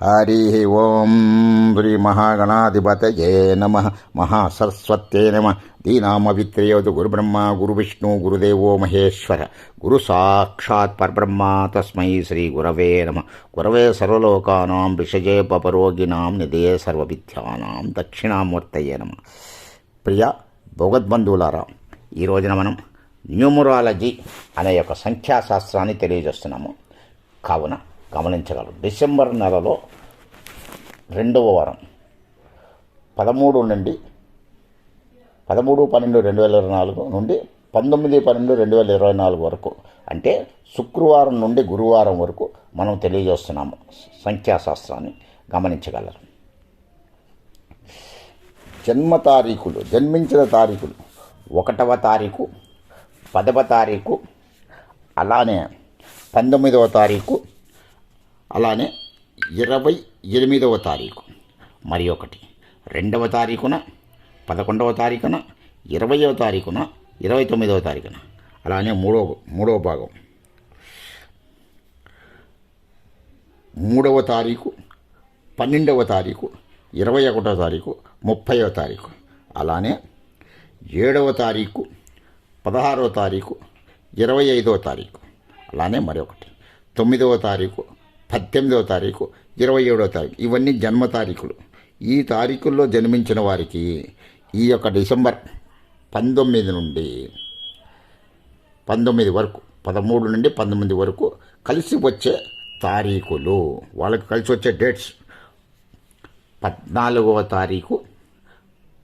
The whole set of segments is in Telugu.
హరి ఓం శ్రీ మహాగణాధిపతయే నమ మహాసరస్వత్యే నమ దీనామవిత్రయోదు గురుబ్రహ్మ గురువిష్ణు గురుదేవో మహేశ్వర గురు సాక్షాత్ పరబ్రహ్మ తస్మై శ్రీ గురవే నమ గురవే సర్వలోకానాం విషజే పపరోగినాం నిదే సర్వవిద్యానాం దక్షిణామూర్తయే నమ ప్రియ భగవద్బంధువులారా ఈ రోజున మనం న్యూమరాలజీ అనే యొక్క సంఖ్యాశాస్త్రాన్ని తెలియజేస్తున్నాము. కావున గమనించగలరు. డిసెంబర్ నెలలో రెండవ వారం పదమూడు నుండి పదమూడు పన్నెండు రెండు వేల ఇరవై నాలుగు నుండి పంతొమ్మిది పన్నెండు రెండు వేల ఇరవై నాలుగు వరకు అంటే శుక్రవారం నుండి గురువారం వరకు మనం తెలియజేస్తున్నాము సంఖ్యాశాస్త్రాన్ని గమనించగలరు. జన్మ తారీఖులు జన్మించిన తారీఖులు ఒకటవ తారీఖు పదవ తారీఖు అలానే పంతొమ్మిదవ తారీఖు అలానే ఇరవై ఎనిమిదవ తారీఖు మరి ఒకటి. రెండవ తారీఖున పదకొండవ తారీఖున ఇరవయవ తారీఖున ఇరవై తొమ్మిదవ తారీఖున. అలానే మూడవ మూడవ భాగం. మూడవ తారీఖు పన్నెండవ తారీఖు ఇరవై ఒకటవ తారీఖు ముప్పైవ తారీఖు. అలానే ఏడవ తారీఖు పదహారవ తారీఖు ఇరవై ఐదవ తారీఖు. అలానే మరొకటి తొమ్మిదవ తారీఖు పద్దెనిమిదవ తారీఖు ఇరవై ఏడవ తారీఖు. ఇవన్నీ జన్మ తారీఖులు. ఈ తారీఖుల్లో జన్మించిన వారికి ఈ యొక్క డిసెంబర్ పంతొమ్మిది నుండి పంతొమ్మిది వరకు పదమూడు నుండి పంతొమ్మిది వరకు కలిసి వచ్చే తారీఖులు. వాళ్ళకి కలిసి వచ్చే డేట్స్ పద్నాలుగవ తారీఖు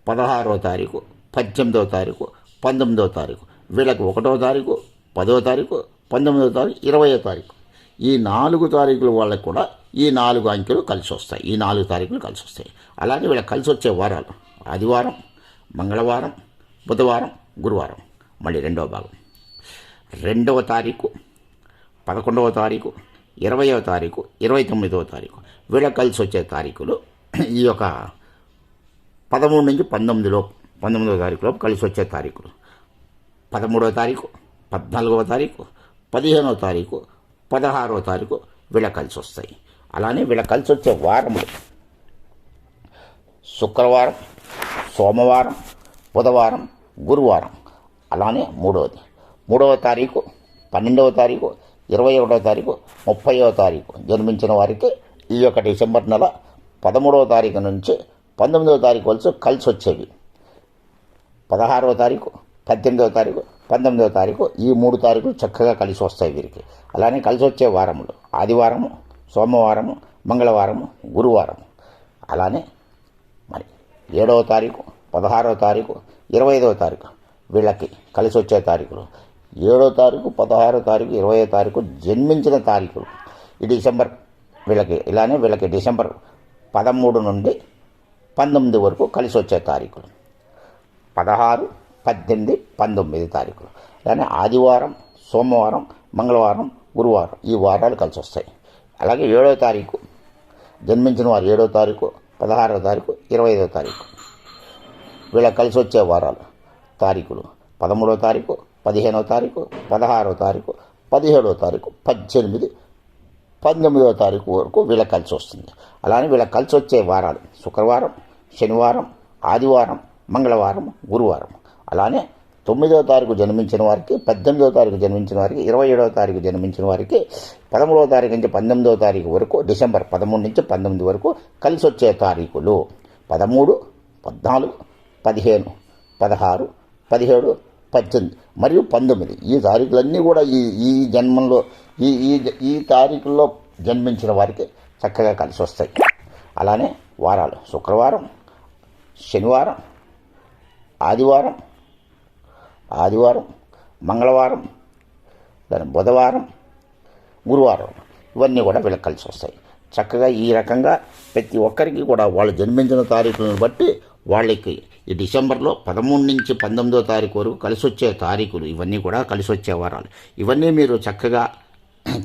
పదహారవ తారీఖు పద్దెనిమిదవ తారీఖు పంతొమ్మిదవ తారీఖు. వీళ్ళకి ఒకటవ తారీఖు పదవ తారీఖు పంతొమ్మిదవ తారీఖు ఇరవయో తారీఖు. ఈ నాలుగు తారీఖుల వాళ్ళకి కూడా ఈ నాలుగు అంకెలు కలిసి వస్తాయి. ఈ నాలుగు తారీఖులు కలిసి వస్తాయి. అలాగే వీళ్ళకి కలిసి వచ్చే వారాలు. ఆదివారం మంగళవారం బుధవారం గురువారం. మళ్ళీ రెండవ భాగం. రెండవ తారీఖు పదకొండవ తారీఖు ఇరవయవ తారీఖు ఇరవై తొమ్మిదవ తారీఖు. వీళ్ళకి కలిసి వచ్చే తారీఖులు ఈ యొక్క పదమూడు నుంచి పంతొమ్మిదిలో పంతొమ్మిదవ తారీఖులోపు కలిసి వచ్చే తారీఖులు. పదమూడవ తారీఖు పద్నాలుగవ తారీఖు పదిహేనవ తారీఖు పదహారవ తారీఖు వీళ్ళ కలిసి వస్తాయి. అలానే వీళ్ళ కలిసి వచ్చే వారములు. శుక్రవారం సోమవారం బుధవారం గురువారం. అలానే మూడవది. మూడవ తారీఖు పన్నెండవ తారీఖు ఇరవై ఒకటవ తారీఖు ముప్పైవ తారీఖు జన్మించిన వారికి ఈ యొక్క డిసెంబర్ నెల పదమూడవ తారీఖు నుంచి పంతొమ్మిదవ తారీఖు వలసి కలిసి వచ్చేవి. పదహారవ తారీఖు పద్దెనిమిదవ తారీఖు పంతొమ్మిదవ తారీఖు ఈ మూడు తారీఖులు చక్కగా కలిసి వస్తాయి వీరికి. అలానే కలిసి వచ్చే వారములు ఆదివారము సోమవారము మంగళవారము గురువారం అలానే మరి ఏడవ తారీఖు పదహారవ తారీఖు ఇరవై ఐదవ తారీఖు వీళ్ళకి కలిసి వచ్చే తారీఖులు. ఏడో తారీఖు పదహారో తారీఖు ఇరవై తారీఖు జన్మించిన తారీఖులు. ఈ డిసెంబర్ వీళ్ళకి ఇలానే వీళ్ళకి డిసెంబర్ పదమూడు నుండి పంతొమ్మిది వరకు కలిసి వచ్చే తారీఖులు. పదహారు పద్దెనిమిది పంతొమ్మిది తారీఖులు. అలానే ఆదివారం సోమవారం మంగళవారం గురువారం ఈ వారాలు కలిసి వస్తాయి. అలాగే ఏడో తారీఖు జన్మించిన వారు ఏడో తారీఖు పదహారో తారీఖు ఇరవై ఐదో తారీఖు. వీళ్ళ కలిసి వచ్చే వారాలు తారీఖులు. పదమూడో తారీఖు పదిహేనో తారీఖు పదహారో తారీఖు పదిహేడో తారీఖు పద్దెనిమిది పంతొమ్మిదవ తారీఖు వరకు వీళ్ళ కలిసి వస్తుంది. అలానే వీళ్ళ కలిసి వచ్చే వారాలు శుక్రవారం శనివారం ఆదివారం మంగళవారం గురువారం. అలానే తొమ్మిదవ తారీఖు జన్మించిన వారికి పద్దెనిమిదవ తారీఖు జన్మించిన వారికి ఇరవై ఏడవ తారీఖు జన్మించిన వారికి పదమూడవ తారీఖు నుంచి పంతొమ్మిదవ తారీఖు వరకు డిసెంబర్ పదమూడు నుంచి పంతొమ్మిది వరకు కలిసి వచ్చే తారీఖులు. పదమూడు పద్నాలుగు పదిహేను పదహారు పదిహేడు పద్దెనిమిది మరియు పంతొమ్మిది. ఈ తారీఖులన్నీ కూడా ఈ ఈ జన్మంలో ఈ ఈ ఈ తారీఖుల్లో జన్మించిన వారికి చక్కగా కలిసి వస్తాయి అలానే వారాలు. శుక్రవారం శనివారం ఆదివారం ఆదివారం మంగళవారం దాని బుధవారం గురువారం ఇవన్నీ కూడా వీళ్ళకి కలిసి వస్తాయి. చక్కగా ఈ రకంగా ప్రతి ఒక్కరికి కూడా వాళ్ళు జన్మించిన తారీఖులను బట్టి వాళ్ళకి ఈ డిసెంబర్లో పదమూడు నుంచి పంతొమ్మిదో తారీఖు వరకు కలిసి వచ్చే తారీఖులు ఇవన్నీ కూడా కలిసి వచ్చే వారాలు. ఇవన్నీ మీరు చక్కగా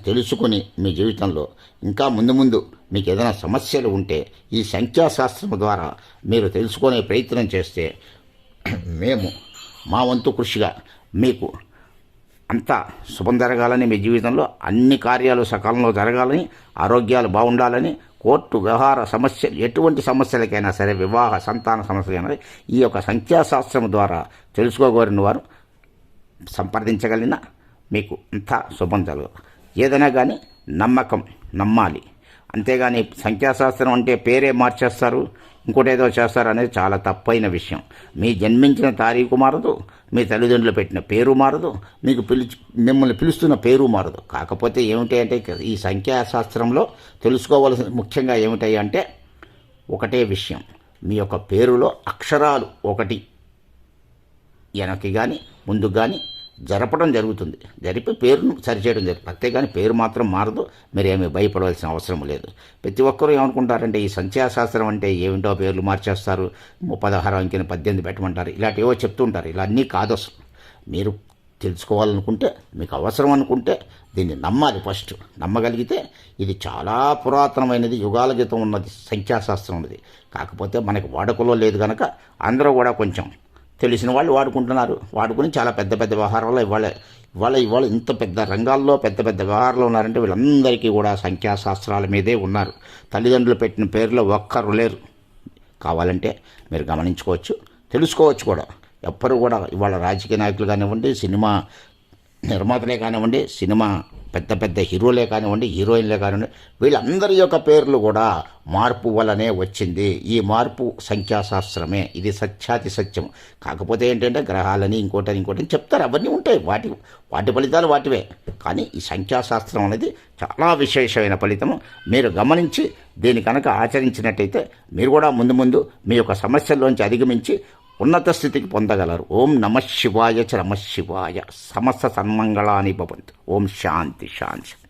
తెలుసుకుని మీ జీవితంలో ఇంకా ముందు ముందు మీకు ఏదైనా సమస్యలు ఉంటే ఈ సంఖ్యాశాస్త్రం ద్వారా మీరు తెలుసుకునే ప్రయత్నం చేస్తే మేము మా వంతు కృషిగా మీకు అంతా శుభం జరగాలని మీ జీవితంలో అన్ని కార్యాలు సకాలంలో జరగాలని ఆరోగ్యాలు బాగుండాలని కోర్టు వ్యవహార సమస్యలు ఎటువంటి సమస్యలకైనా సరే వివాహ సంతాన సమస్యలైనా ఈ యొక్క సంఖ్యాశాస్త్రం ద్వారా తెలుసుకోగోరిన వారు సంప్రదించగలిగిన మీకు అంతా శుభం జరగదు. ఏదైనా కానీ నమ్మకం నమ్మాలి. అంతేగాని సంఖ్యాశాస్త్రం అంటే పేరే మార్చేస్తారు ఇంకోటి ఏదో చేస్తారు అనేది చాలా తప్పైన విషయం. మీ జన్మించిన తారీఖు మారదు మీ తల్లిదండ్రులు పెట్టిన పేరు మారదు మీకు పిలిచి మిమ్మల్ని పిలుస్తున్న పేరు మారదు. కాకపోతే ఏమిటి అంటే ఈ సంఖ్యాశాస్త్రంలో తెలుసుకోవలసిన ముఖ్యంగా ఏమిటాయి అంటే ఒకటే విషయం. మీ యొక్క పేరులో అక్షరాలు ఒకటి. వెనక్కి కానీ ముందుకు కానీ జరపడం జరుగుతుంది. జరిపి పేరును సరిచేయడం జరుగుతుంది. అంతేగాని పేరు మాత్రం మారదు. మీరు ఏమీ భయపడవలసిన అవసరం లేదు. ప్రతి ఒక్కరూ ఏమనుకుంటారంటే ఈ సంఖ్యాశాస్త్రం అంటే ఏమిటో పేర్లు మార్చేస్తారు. పదహారు అంకెన పద్దెనిమిది పెట్టమంటారు. ఇలాంటివో చెప్తుంటారు ఇలా అన్నీ కాదు అసలు. మీరు తెలుసుకోవాలనుకుంటే మీకు అవసరం అనుకుంటే దీన్ని నమ్మాలి ఫస్ట్. నమ్మగలిగితే ఇది చాలా పురాతనమైనది యుగాల క్రితం ఉన్నది సంఖ్యాశాస్త్రం ఉన్నది. కాకపోతే మనకి వాడుకలో లేదు కనుక అందరూ కూడా కొంచెం తెలిసిన వాళ్ళు వాడుకుంటున్నారు. వాడుకుని చాలా పెద్ద పెద్ద వ్యవహారాల్లో ఇవాళ ఇవాళ ఇవాళ ఇంత పెద్ద రంగాల్లో పెద్ద పెద్ద వ్యవహారాలు ఉన్నారంటే వీళ్ళందరికీ కూడా సంఖ్యాశాస్త్రాల మీదే ఉన్నారు. తల్లిదండ్రులు పెట్టిన పేర్లో ఒక్కరు లేరు. కావాలంటే మీరు గమనించుకోవచ్చు. తెలుసుకోవచ్చు కూడా. ఎవ్వరు కూడా ఇవాళ రాజకీయ నాయకులు కానివ్వండి సినిమా నిర్మాతలే కానివ్వండి సినిమా పెద్ద పెద్ద హీరోలే కానివ్వండి హీరోయిన్లే కానివ్వండి వీళ్ళందరి యొక్క పేర్లు కూడా మార్పు వలనే వచ్చింది. ఈ మార్పు సంఖ్యాశాస్త్రమే. ఇది సత్యాతి సత్యం కాకపోతే ఏంటంటే గ్రహాలని ఇంకోటని ఇంకోటని చెప్తారు. అవన్నీ ఉంటాయి. వాటి వాటి ఫలితాలు వాటివే. కానీ ఈ సంఖ్యాశాస్త్రం అనేది చాలా విశేషమైన ఫలితము. మీరు గమనించి దీని కనుక ఆచరించినట్టయితే మీరు కూడా ముందు ముందు మీ యొక్క సమస్యల్లోంచి అధిగమించి ఉన్నత స్థితికి పొందగలరు. ఓం నమ శివాయ చ నమ శివాయ. సమస్త సన్మంగళాని భవంతు. ఓం శాంతి శాంతి.